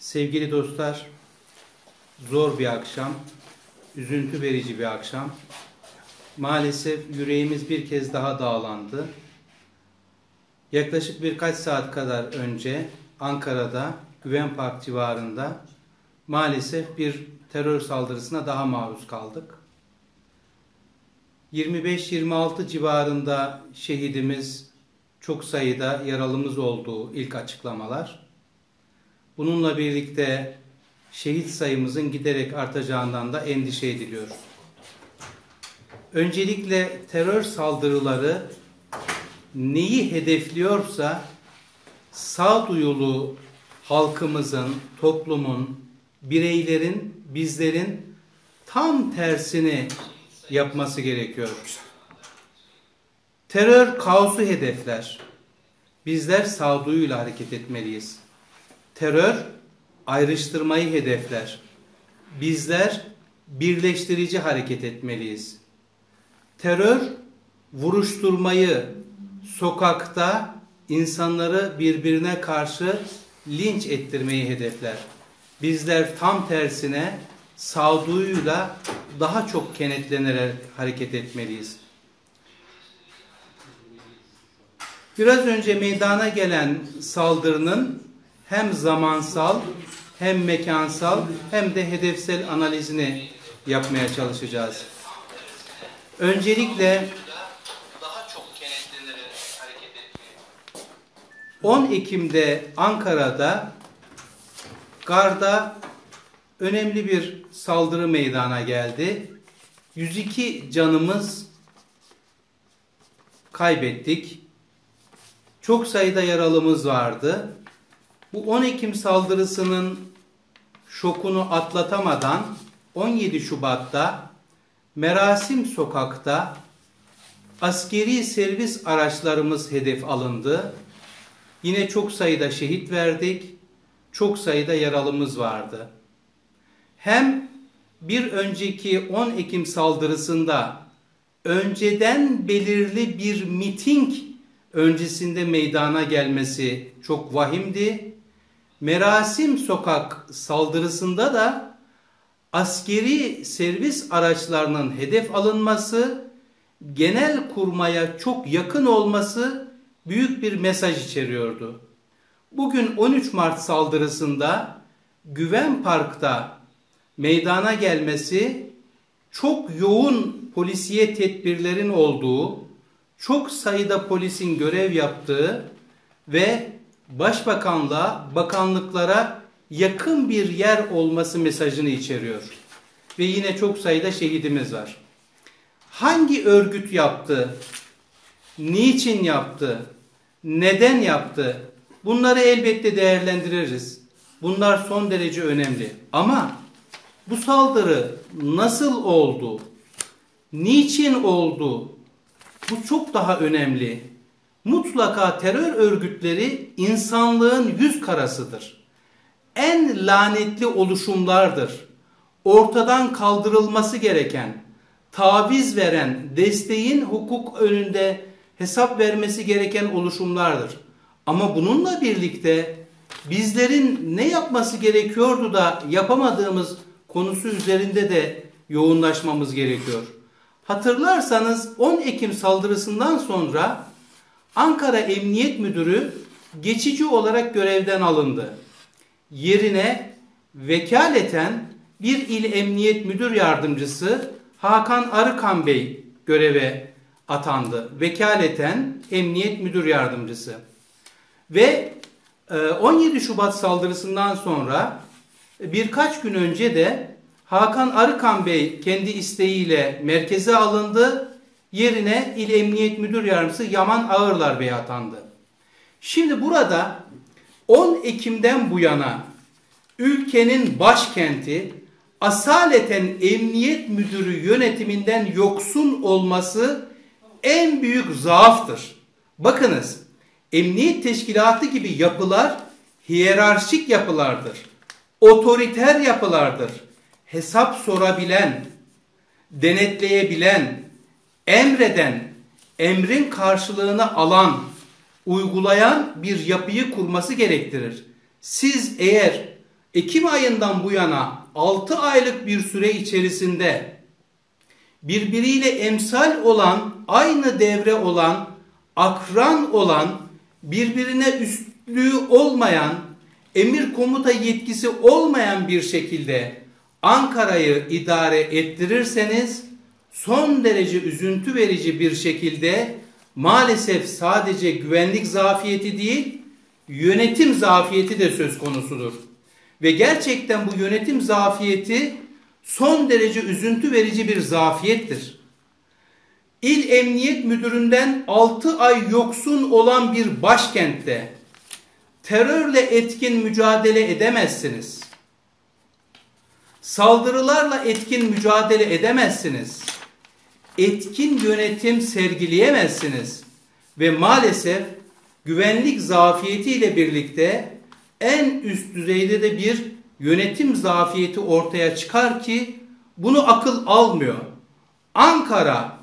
Sevgili dostlar, zor bir akşam, üzüntü verici bir akşam. Maalesef yüreğimiz bir kez daha dağlandı. Yaklaşık birkaç saat kadar önce Ankara'da Güven Park civarında maalesef bir terör saldırısına daha maruz kaldık. 25-26 civarında şehidimiz, çok sayıda yaralımız olduğu ilk açıklamalar. Bununla birlikte şehit sayımızın giderek artacağından da endişe ediliyor. Öncelikle terör saldırıları neyi hedefliyorsa sağduyulu halkımızın, toplumun, bireylerin, bizlerin tam tersini yapması gerekiyor. Terör kaosu hedefler. Bizler sağduyuyla hareket etmeliyiz. Terör ayrıştırmayı hedefler. Bizler birleştirici hareket etmeliyiz. Terör vuruşturmayı, sokakta insanları birbirine karşı linç ettirmeyi hedefler. Bizler tam tersine sağduyuyla daha çok kenetlenerek hareket etmeliyiz. Biraz önce meydana gelen saldırının hem zamansal hem mekansal hem de hedefsel analizini yapmaya çalışacağız. Öncelikle 10 Ekim'de Ankara'da Garda önemli bir saldırı meydana geldi. 102 canımız kaybettik. Çok sayıda yaralımız vardı. Bu 10 Ekim saldırısının şokunu atlatamadan 17 Şubat'ta Merasim Sokak'ta askeri servis araçlarımız hedef alındı. Yine çok sayıda şehit verdik. Çok sayıda yaralımız vardı. Hem bir önceki 10 Ekim saldırısında önceden belirli bir miting öncesinde meydana gelmesi çok vahimdi. Merasim Sokak saldırısında da askeri servis araçlarının hedef alınması, genel kurmaya çok yakın olması büyük bir mesaj içeriyordu. Bugün 13 Mart saldırısında Güven Park'ta meydana gelmesi çok yoğun polisiye tedbirlerin olduğu, çok sayıda polisin görev yaptığı ve başbakanlığa, bakanlıklara yakın bir yer olması mesajını içeriyor. Ve yine çok sayıda şehidimiz var. Hangi örgüt yaptı? Niçin yaptı? Neden yaptı? Bunları elbette değerlendiririz. Bunlar son derece önemli. Ama bu saldırı nasıl oldu? Niçin oldu? Bu çok daha önemli. Mutlaka terör örgütleri insanlığın yüz karasıdır. En lanetli oluşumlardır. Ortadan kaldırılması gereken, taviz veren, desteğin hukuk önünde hesap vermesi gereken oluşumlardır. Ama bununla birlikte bizlerin ne yapması gerekiyordu da yapamadığımız konusu üzerinde de yoğunlaşmamız gerekiyor. Hatırlarsanız 10 Ekim saldırısından sonra Ankara Emniyet Müdürü geçici olarak görevden alındı. Yerine vekaleten bir il emniyet müdür yardımcısı Hakan Arıkan Bey göreve atandı. Vekaleten emniyet müdür yardımcısı. Ve 17 e, Şubat saldırısından sonra birkaç gün önce de Hakan Arıkan Bey kendi isteğiyle merkeze alındı. Yerine İl Emniyet Müdür Yardımcısı Yaman Ağırlar Bey atandı. Şimdi burada 10 Ekim'den bu yana ülkenin başkenti asaleten emniyet müdürü yönetiminden yoksun olması en büyük zaaftır. Bakınız emniyet teşkilatı gibi yapılar hiyerarşik yapılardır. Otoriter yapılardır. Hesap sorabilen, denetleyebilen, emreden, emrin karşılığını alan, uygulayan bir yapıyı kurması gerektirir. Siz eğer Ekim ayından bu yana 6 aylık bir süre içerisinde birbiriyle emsal olan, aynı devre olan, akran olan, birbirine üstlüğü olmayan, emir komuta yetkisi olmayan bir şekilde Ankara'yı idare ettirirseniz son derece üzüntü verici bir şekilde maalesef sadece güvenlik zafiyeti değil, yönetim zafiyeti de söz konusudur. Ve gerçekten bu yönetim zafiyeti son derece üzüntü verici bir zafiyettir. İl Emniyet Müdüründen 6 ay yoksun olan bir başkentte terörle etkin mücadele edemezsiniz. Saldırılarla etkin mücadele edemezsiniz. Etkin yönetim sergileyemezsiniz. Ve maalesef güvenlik zafiyetiyle birlikte en üst düzeyde de bir yönetim zafiyeti ortaya çıkar ki bunu akıl almıyor. Ankara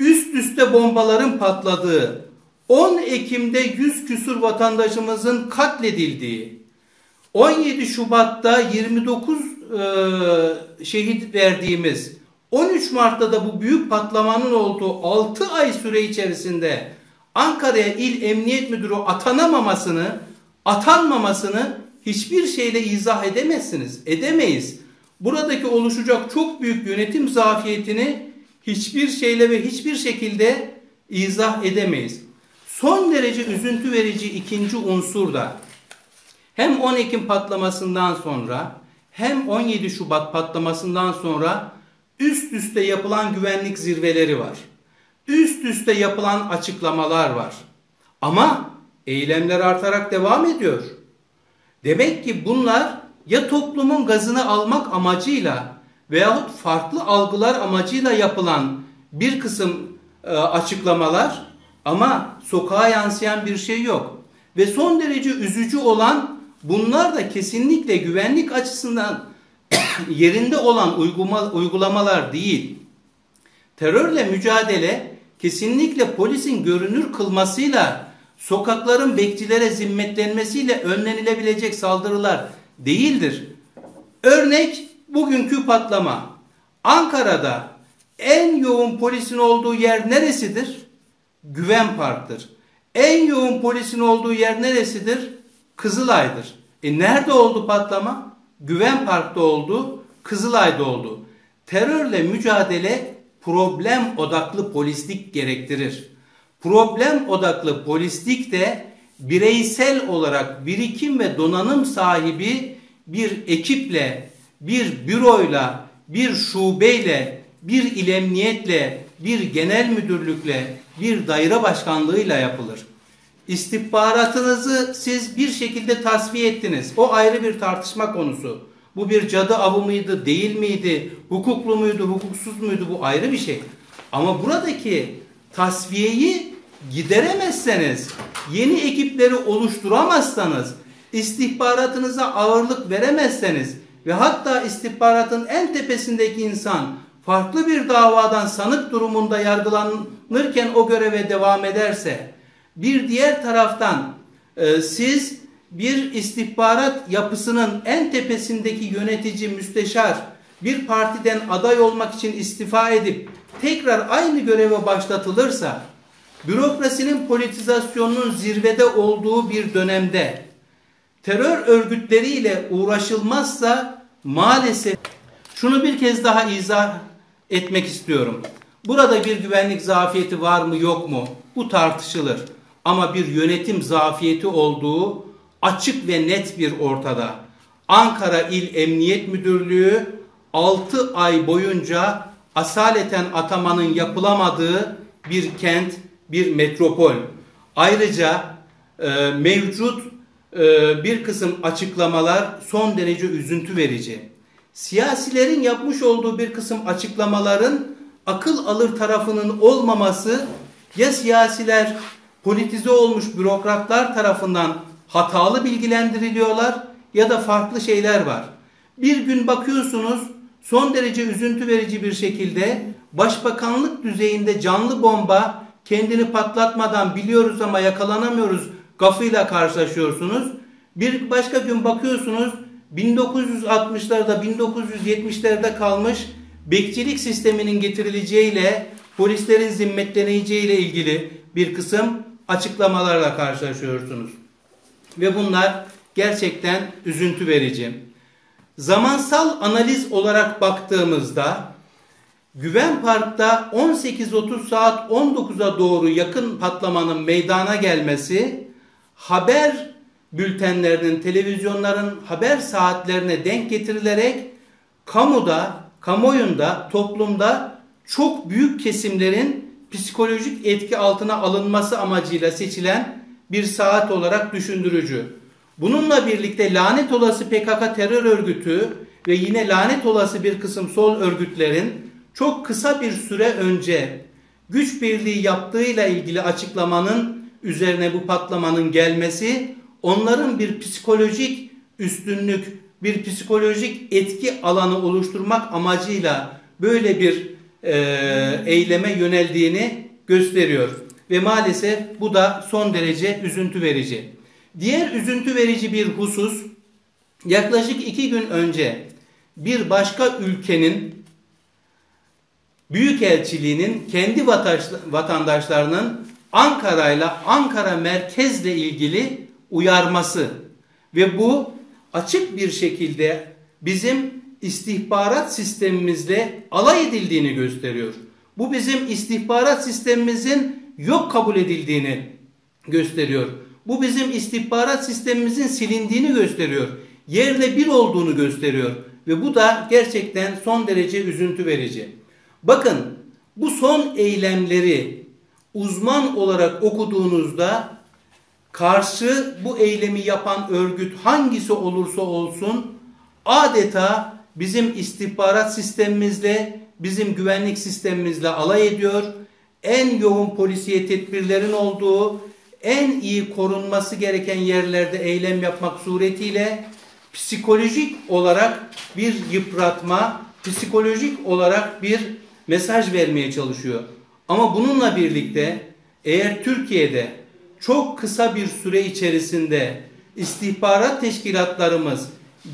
üst üste bombaların patladığı, 10 Ekim'de 100 küsur vatandaşımızın katledildiği, 17 Şubat'ta 29 e, şehit verdiğimiz, 13 Mart'ta da bu büyük patlamanın olduğu 6 ay süre içerisinde Ankara'ya il emniyet müdürü atanamamasını, atanmamasını hiçbir şeyle izah edemezsiniz. Edemeyiz. Buradaki oluşacak çok büyük yönetim zafiyetini hiçbir şeyle ve hiçbir şekilde izah edemeyiz. Son derece üzüntü verici ikinci unsur da hem 10 Ekim patlamasından sonra hem 17 Şubat patlamasından sonra üst üste yapılan güvenlik zirveleri var. Üst üste yapılan açıklamalar var. Ama eylemler artarak devam ediyor. Demek ki bunlar ya toplumun gazını almak amacıyla veyahut farklı algılar amacıyla yapılan bir kısım e, açıklamalar ama sokağa yansıyan bir şey yok. Ve son derece üzücü olan bunlar da kesinlikle güvenlik açısından yerinde olan uygulama, uygulamalar değil. Terörle mücadele kesinlikle polisin görünür kılmasıyla sokakların bekçilere zimmetlenmesiyle önlenilebilecek saldırılar değildir. Örnek bugünkü patlama. Ankara'da en yoğun polisin olduğu yer neresidir? Güven Park'tır. En yoğun polisin olduğu yer neresidir? Kızılay'dır. E nerede oldu patlama? Güven Park'ta oldu, Kızılay'da oldu. Terörle mücadele problem odaklı polislik gerektirir. Problem odaklı polislik de bireysel olarak birikim ve donanım sahibi bir ekiple, bir büroyla, bir şubeyle, bir ilemniyetle, bir genel müdürlükle, bir daire başkanlığıyla yapılır. İstihbaratınızı siz bir şekilde tasfiye ettiniz. O ayrı bir tartışma konusu. Bu bir cadı avı mıydı, değil miydi, hukuklu muydu, hukuksuz muydu bu ayrı bir şey. Ama buradaki tasfiyeyi gideremezseniz, yeni ekipleri oluşturamazsanız, istihbaratınıza ağırlık veremezseniz ve hatta istihbaratın en tepesindeki insan farklı bir davadan sanık durumunda yargılanırken o göreve devam ederse, bir diğer taraftan e, siz bir istihbarat yapısının en tepesindeki yönetici, müsteşar bir partiden aday olmak için istifa edip tekrar aynı göreve başlatılırsa bürokrasinin politizasyonunun zirvede olduğu bir dönemde terör örgütleriyle uğraşılmazsa maalesef şunu bir kez daha izah etmek istiyorum. Burada bir güvenlik zafiyeti var mı yok mu? Bu tartışılır. Ama bir yönetim zafiyeti olduğu açık ve net bir ortada. Ankara İl Emniyet Müdürlüğü 6 ay boyunca asaleten atamanın yapılamadığı bir kent, bir metropol. Ayrıca e, mevcut e, bir kısım açıklamalar son derece üzüntü verici. Siyasilerin yapmış olduğu bir kısım açıklamaların akıl alır tarafının olmaması ya siyasiler politize olmuş bürokratlar tarafından hatalı bilgilendiriliyorlar ya da farklı şeyler var. Bir gün bakıyorsunuz son derece üzüntü verici bir şekilde başbakanlık düzeyinde canlı bomba kendini patlatmadan biliyoruz ama yakalanamıyoruz gafıyla karşılaşıyorsunuz. Bir başka gün bakıyorsunuz 1960'larda 1970'lerde kalmış bekçilik sisteminin getirileceğiyle polislerin zimmetleneceğiyle ilgili bir kısım açıklamalarla karşılaşıyorsunuz. Ve bunlar gerçekten üzüntü verici. Zamansal analiz olarak baktığımızda Güven Park'ta 18.30 saat 19'a doğru yakın patlamanın meydana gelmesi haber bültenlerinin, televizyonların haber saatlerine denk getirilerek kamuda, kamuoyunda, toplumda çok büyük kesimlerin psikolojik etki altına alınması amacıyla seçilen bir saat olarak düşündürücü. Bununla birlikte lanet olası PKK terör örgütü ve yine lanet olası bir kısım sol örgütlerin çok kısa bir süre önce güç birliği yaptığıyla ilgili açıklamanın üzerine bu patlamanın gelmesi onların bir psikolojik üstünlük, bir psikolojik etki alanı oluşturmak amacıyla böyle bir e, eyleme yöneldiğini gösteriyor. Ve maalesef bu da son derece üzüntü verici. Diğer üzüntü verici bir husus yaklaşık iki gün önce bir başka ülkenin Büyükelçiliğinin kendi vatandaşlarının Ankara ile Ankara merkezle ilgili uyarması ve bu açık bir şekilde bizim istihbarat sistemimizle alay edildiğini gösteriyor. Bu bizim istihbarat sistemimizin yok kabul edildiğini gösteriyor. Bu bizim istihbarat sistemimizin silindiğini gösteriyor. Yerle bir olduğunu gösteriyor. Ve bu da gerçekten son derece üzüntü verici. Bakın bu son eylemleri uzman olarak okuduğunuzda karşı bu eylemi yapan örgüt hangisi olursa olsun adeta bizim istihbarat sistemimizle, bizim güvenlik sistemimizle alay ediyor. En yoğun polisiye tedbirlerin olduğu, en iyi korunması gereken yerlerde eylem yapmak suretiyle psikolojik olarak bir yıpratma, psikolojik olarak bir mesaj vermeye çalışıyor. Ama bununla birlikte eğer Türkiye'de çok kısa bir süre içerisinde istihbarat teşkilatlarımız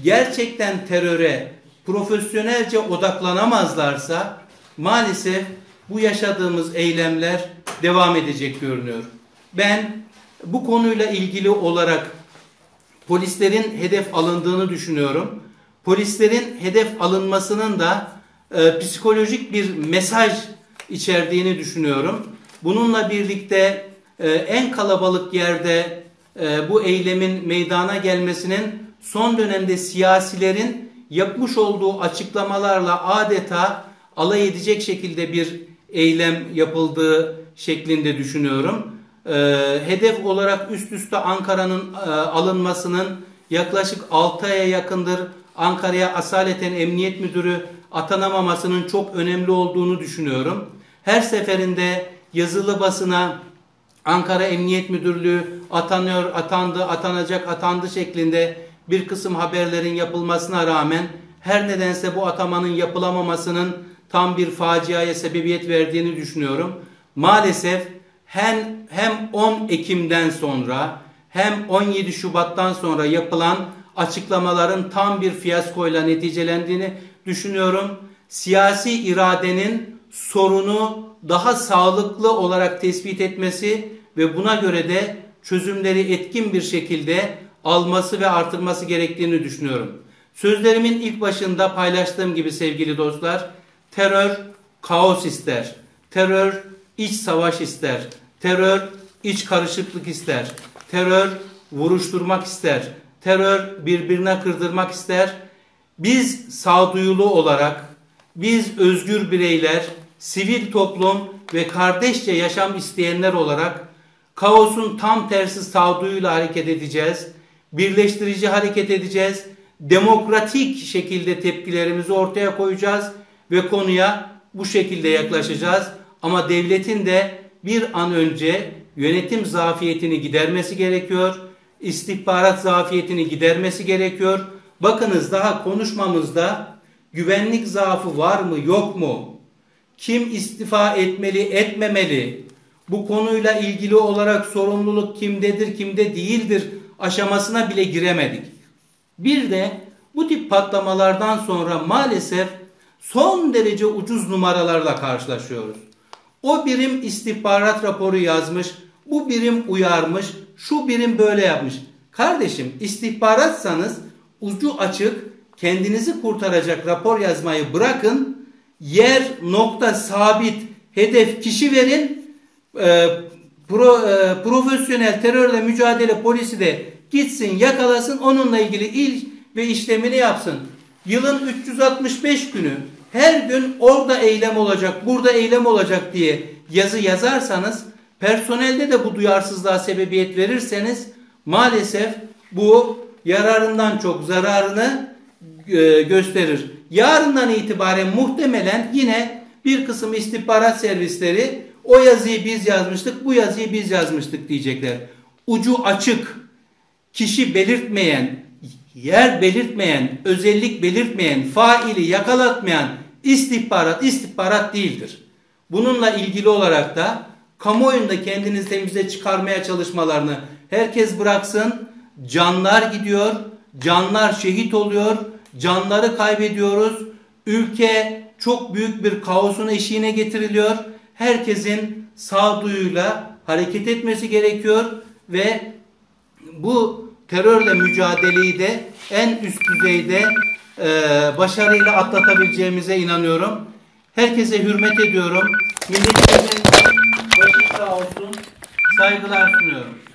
gerçekten teröre profesyonelce odaklanamazlarsa maalesef bu yaşadığımız eylemler devam edecek görünüyor. Ben bu konuyla ilgili olarak polislerin hedef alındığını düşünüyorum. Polislerin hedef alınmasının da e, psikolojik bir mesaj içerdiğini düşünüyorum. Bununla birlikte e, en kalabalık yerde e, bu eylemin meydana gelmesinin son dönemde siyasilerin yapmış olduğu açıklamalarla adeta alay edecek şekilde bir eylem yapıldığı şeklinde düşünüyorum. E, hedef olarak üst üste Ankara'nın e, alınmasının yaklaşık 6 aya yakındır Ankara'ya asaleten emniyet müdürü atanamamasının çok önemli olduğunu düşünüyorum. Her seferinde yazılı basına Ankara Emniyet Müdürlüğü atanıyor, atandı, atanacak, atandı şeklinde bir kısım haberlerin yapılmasına rağmen her nedense bu atamanın yapılamamasının tam bir faciaya sebebiyet verdiğini düşünüyorum. Maalesef hem, hem 10 Ekim'den sonra hem 17 Şubat'tan sonra yapılan açıklamaların tam bir fiyaskoyla neticelendiğini düşünüyorum. Siyasi iradenin sorunu daha sağlıklı olarak tespit etmesi ve buna göre de çözümleri etkin bir şekilde alması ve artırması gerektiğini düşünüyorum. Sözlerimin ilk başında paylaştığım gibi sevgili dostlar, terör kaos ister. Terör iç savaş ister. Terör iç karışıklık ister. Terör vuruşturmak ister. Terör birbirine kırdırmak ister. Biz sağduyulu olarak, biz özgür bireyler, sivil toplum ve kardeşçe yaşam isteyenler olarak kaosun tam tersi sağduyuyla hareket edeceğiz. Birleştirici hareket edeceğiz. Demokratik şekilde tepkilerimizi ortaya koyacağız ve konuya bu şekilde yaklaşacağız. Ama devletin de bir an önce yönetim zafiyetini gidermesi gerekiyor. İstihbarat zafiyetini gidermesi gerekiyor. Bakınız daha konuşmamızda güvenlik zaafı var mı yok mu? Kim istifa etmeli etmemeli? Bu konuyla ilgili olarak sorumluluk kimdedir kimde değildir aşamasına bile giremedik. Bir de Bu tip patlamalardan sonra maalesef son derece ucuz numaralarla karşılaşıyoruz. O birim istihbarat raporu yazmış, bu birim uyarmış, şu birim böyle yapmış. Kardeşim istihbaratsanız ucu açık, kendinizi kurtaracak rapor yazmayı bırakın. Yer, nokta, sabit, hedef, kişi verin. E, pro, e, profesyonel terörle mücadele polisi de gitsin yakalasın onunla ilgili il ve işlemini yapsın. Yılın 365 günü her gün orada eylem olacak, burada eylem olacak diye yazı yazarsanız, personelde de bu duyarsızlığa sebebiyet verirseniz maalesef bu yararından çok zararını e, gösterir. Yarından itibaren muhtemelen yine bir kısım istihbarat servisleri o yazıyı biz yazmıştık, bu yazıyı biz yazmıştık diyecekler. Ucu açık, kişi belirtmeyen, yer belirtmeyen, özellik belirtmeyen, faili yakalatmayan istihbarat istihbarat değildir. Bununla ilgili olarak da kamuoyunda kendinizi temize çıkarmaya çalışmalarını herkes bıraksın. Canlar gidiyor, canlar şehit oluyor, canları kaybediyoruz. Ülke çok büyük bir kaosun eşiğine getiriliyor. Herkesin sağduyuyla hareket etmesi gerekiyor ve bu terörle mücadeleyi de en üst düzeyde e, başarıyla atlatabileceğimize inanıyorum. Herkese hürmet ediyorum. Milletimizin başı sağ olsun. Saygılar sunuyorum.